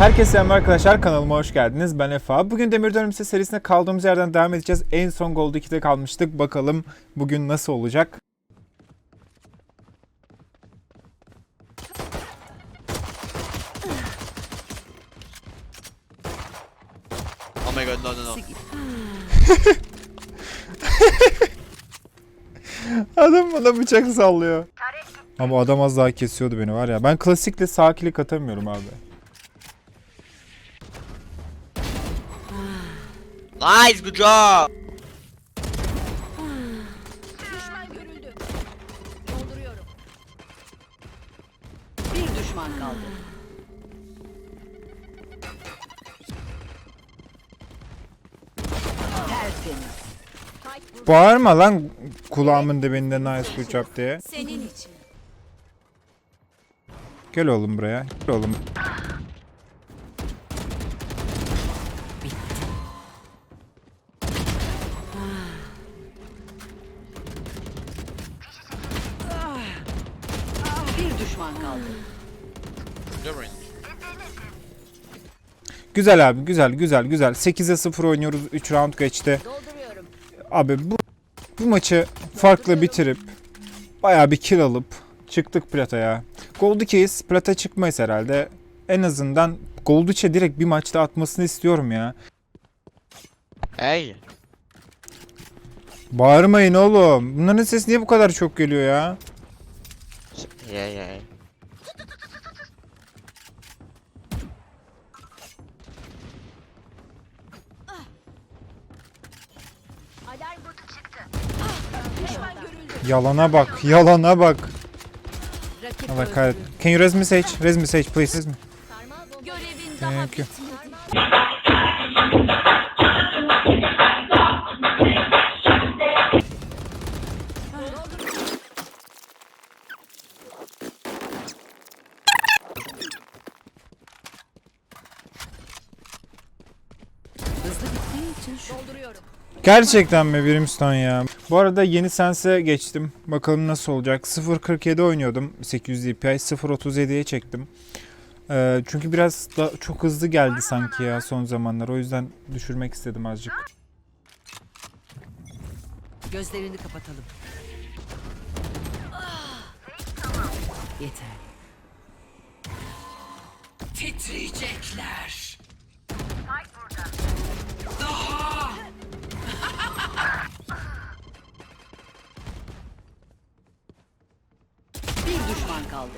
Herkese selam arkadaşlar kanalıma hoş geldiniz. Ben Efa. Bugün Demir Dönümse serisine kaldığımız yerden devam edeceğiz. En son Gold 2'de kalmıştık. Bakalım bugün nasıl olacak? Oh my god, no, no, no. Adam bana bıçak sallıyor. Ama adam az daha kesiyordu beni var ya. Ben klasikle sağ klik atamıyorum abi. Nice, good job. Düşman görüldü. Dolduruyorum. Bir düşman kaldı. Tertemiz. Bağırma lan kulağımın dibinde nice good job diye. Senin için. Gel oğlum buraya. Gel oğlum. Düşman kaldı. Güzel abi güzel güzel güzel. 8'e 0 oynuyoruz. 3 round geçti. Dolduruyorum. Abi bu bu maçı farklı bitirip bayağı bir kill alıp çıktık plataya. Gold 2'yiz. Plata çıkmayız herhalde. En azından Gold 3'e direkt bir maçta atmasını istiyorum ya. Hey. Bağırmayın oğlum. Bunların sesi niye bu kadar çok geliyor ya? Yeah, yeah. Yalana bak, yalana bak. Rakip Allah kahretsin. Can you res me Sage? Res me Sage please. Res me. Görevin daha Thank you. bitmedi. Hızlı bittiği için şu. Dolduruyorum. Gerçekten mi Brimstone ya? Bu arada yeni Sense geçtim. Bakalım nasıl olacak. 0.47 oynuyordum 800 DPI. 0.37'ye çektim. Ee, çünkü biraz da çok hızlı geldi sanki ya son zamanlar. O yüzden düşürmek istedim azıcık. Gözlerini kapatalım. Yeter. Titriyecekler. Kaldı.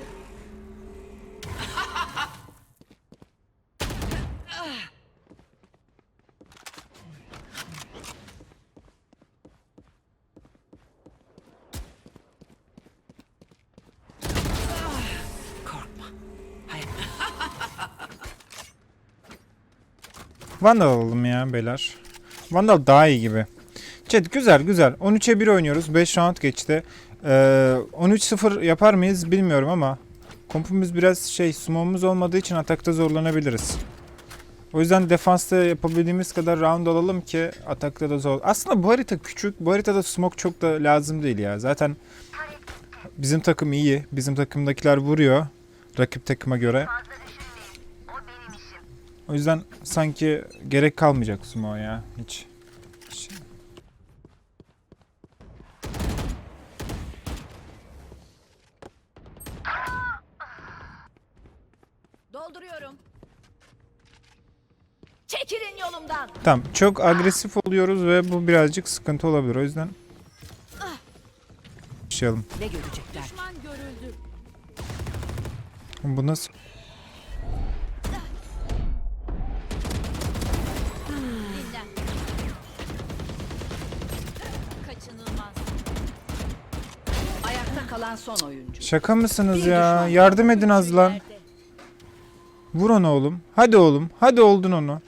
Vandal alalım ya beyler. Vandal daha iyi gibi. Chat güzel güzel. 13'e 1 oynuyoruz. 5 round geçti. Ee, 13-0 yapar mıyız bilmiyorum ama kompumuz biraz şey smoke'umuz olmadığı için atakta zorlanabiliriz. O yüzden defansta yapabildiğimiz kadar round alalım ki atakta da zor. Aslında bu harita küçük. Bu haritada smoke çok da lazım değil ya. Zaten bizim takım iyi. Bizim takımdakiler vuruyor. Rakip takıma göre. O yüzden sanki gerek kalmayacak sumo ya hiç. Dolduruyorum. Çekilin yolumdan. Tamam çok agresif oluyoruz ve bu birazcık sıkıntı olabilir. O yüzden başlayalım. Ne görecekler? Düşman görüldü. Bu nasıl? Dinlen. Kaçınılmaz. Ayakta kalan son oyuncu. Şaka mısınız ya? Yardım edin az lan. Vur onu oğlum. Hadi oğlum. Hadi oldun onu.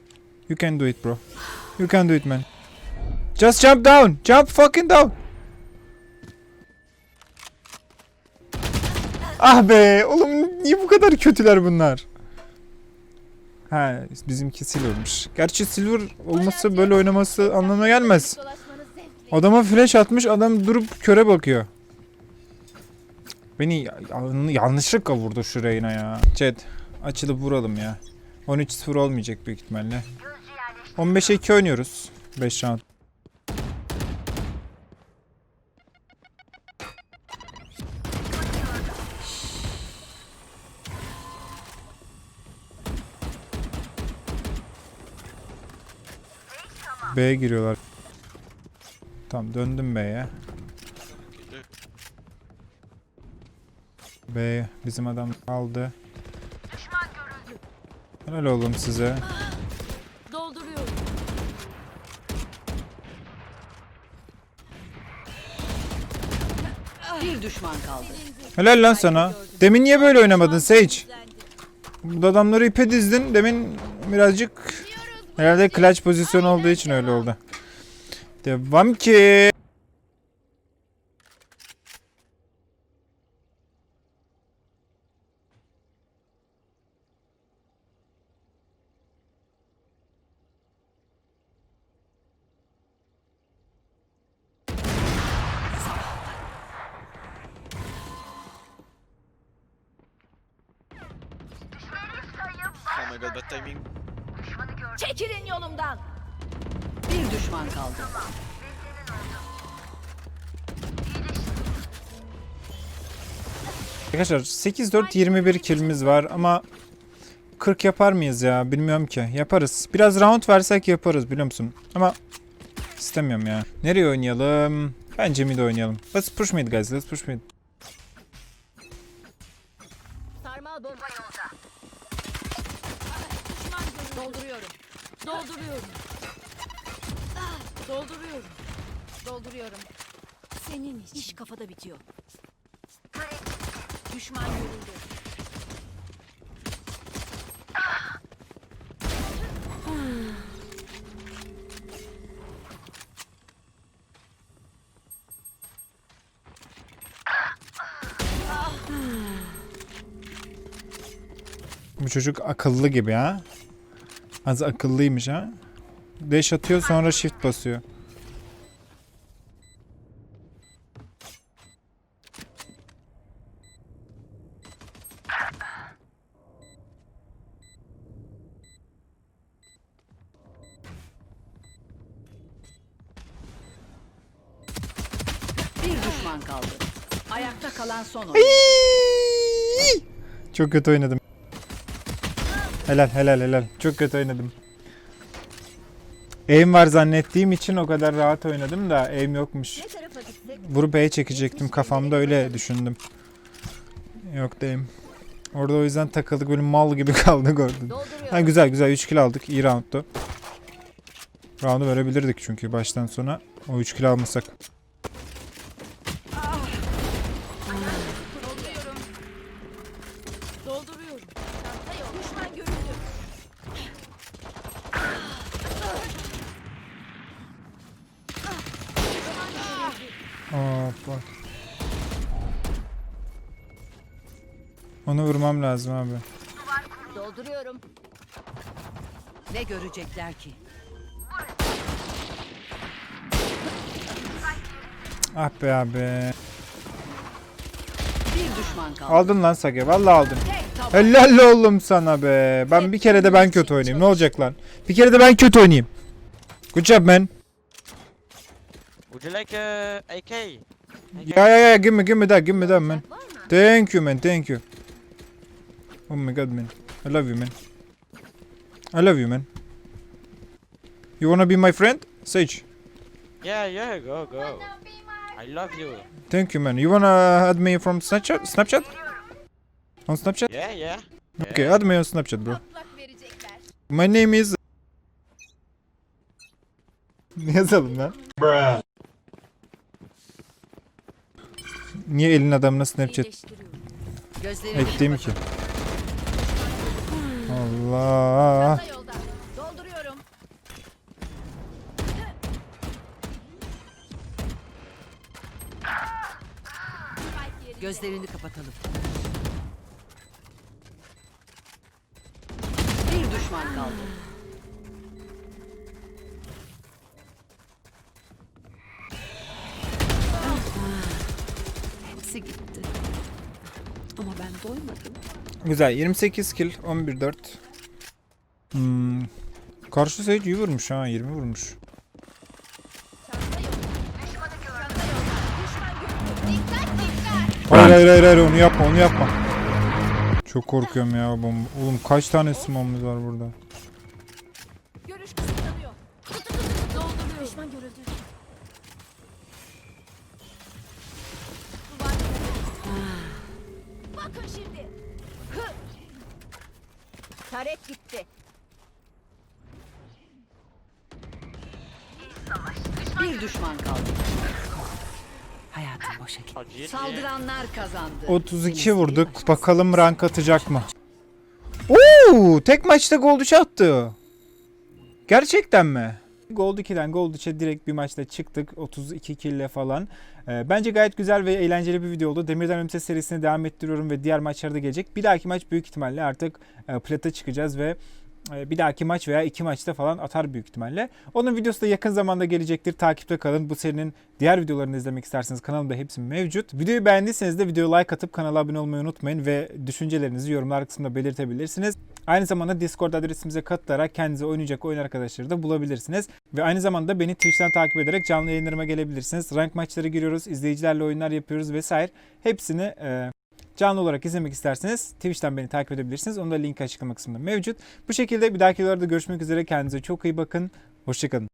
You can do it bro. You can do it man. Just jump down. Jump fucking down. Ah be oğlum niye bu kadar kötüler bunlar? Ha bizimki silvermiş. Gerçi silver olması böyle oynaması anlamına gelmez. Adama flash atmış adam durup köre bakıyor. Beni ya- ya- yanlışlıkla vurdu şurayına ya. Chat açılıp vuralım ya. 13-0 olmayacak büyük ihtimalle. 15'e 2 oynuyoruz. 5 round. B'ye giriyorlar. Tamam döndüm B'ye. B bizim adam aldı. Helal oğlum size. Dolduruyorum. Bir düşman kaldı. Helal lan sana. Demin niye böyle oynamadın Sage? Bu adamları ipe dizdin. Demin birazcık herhalde clutch pozisyon olduğu için öyle oldu. Devam ki. My god, bad timing. Çekilin yolumdan. Bir düşman kaldı. Arkadaşlar 8-4 21 killimiz var ama 40 yapar mıyız ya? Bilmiyorum ki. Yaparız. Biraz round versek yaparız biliyor musun? Ama istemiyorum ya. Nereye oynayalım? Bence mid oynayalım. Let's push mid guys. Let's push mid. Sarmal bomba yolda. Dolduruyorum. Dolduruyorum. Dolduruyorum. Dolduruyorum. Senin için. İş kafada bitiyor. Düşman görüldü. Bu çocuk akıllı gibi ha. Az akıllıymış ha. Dash atıyor sonra shift basıyor. Bir düşman kaldı. Ayakta kalan son oyuncu. Çok kötü oynadım. Helal helal helal. Çok kötü oynadım. Aim var zannettiğim için o kadar rahat oynadım da aim yokmuş. Vurup B'ye çekecektim. Kafamda öyle düşündüm. Yok da aim. Orada o yüzden takıldık böyle mal gibi kaldık orada. Ha, güzel güzel 3 kill aldık. İyi rounddu. Roundu verebilirdik çünkü baştan sona. O 3 kill almasak. Vurmam lazım abi. Dolduruyorum. Ne görecekler ki? Ah be abi. Bir düşman kaldı. Aldın lan Sage. Vallahi aldın. Helal oğlum sana be. Ben bir kere de ben kötü oynayayım. Ne olacak lan? Bir kere de ben kötü oynayayım. Good job man. Would you like uh, AK? Ya ya ya give me give me that give me that man. Thank you man thank you. Oh my god man. I love you man. I love you man. You wanna be my friend? Sage. Yeah, yeah, go, go. I love you. Thank you man. You wanna add me from Snapchat? Snapchat? On Snapchat? Yeah, yeah. Okay, add me on Snapchat bro. My name is... Ne yazalım lan? Niye elin adamına Snapchat ettiğim ki? Allah. Çanta yolda. Dolduruyorum. Gözlerini kapatalım. Bir düşman kaldı. Hepsi gitti. Ama ben doymadım. Güzel 28 kill 11-4. Hmm. Karşı Sage iyi vurmuş ha 20 vurmuş. Hayır hayır hayır, hayır onu yapma onu yapma. Çok korkuyorum ya bomba. Oğlum kaç tane smomuz var burada. Görüş kısıtlanıyor. Düşman görüldü. Bakın şimdi. Taret gitti. Bir düşman kaldı. Hayatım boşa gitti. Saldıranlar kazandı. 32 vurduk. Bakalım rank atacak mı? Oo, tek maçta gol attı. Gerçekten mi? Gold 2'den Gold 3'e direkt bir maçta çıktık. 32 kill ile falan. Ee, bence gayet güzel ve eğlenceli bir video oldu. Demirden Ömse serisine devam ettiriyorum ve diğer maçlarda gelecek. Bir dahaki maç büyük ihtimalle artık e, plata çıkacağız ve bir dahaki maç veya iki maçta falan atar büyük ihtimalle. Onun videosu da yakın zamanda gelecektir. Takipte kalın. Bu serinin diğer videolarını izlemek isterseniz kanalımda hepsi mevcut. Videoyu beğendiyseniz de videoya like atıp kanala abone olmayı unutmayın ve düşüncelerinizi yorumlar kısmında belirtebilirsiniz. Aynı zamanda Discord adresimize katılarak kendinize oynayacak oyun arkadaşları da bulabilirsiniz. Ve aynı zamanda beni Twitch'ten takip ederek canlı yayınlarıma gelebilirsiniz. Rank maçları giriyoruz, izleyicilerle oyunlar yapıyoruz vesaire. Hepsini e, canlı olarak izlemek isterseniz Twitch'ten beni takip edebilirsiniz. Onun da linki açıklama kısmında mevcut. Bu şekilde bir dahaki videolarda görüşmek üzere. Kendinize çok iyi bakın. Hoşçakalın.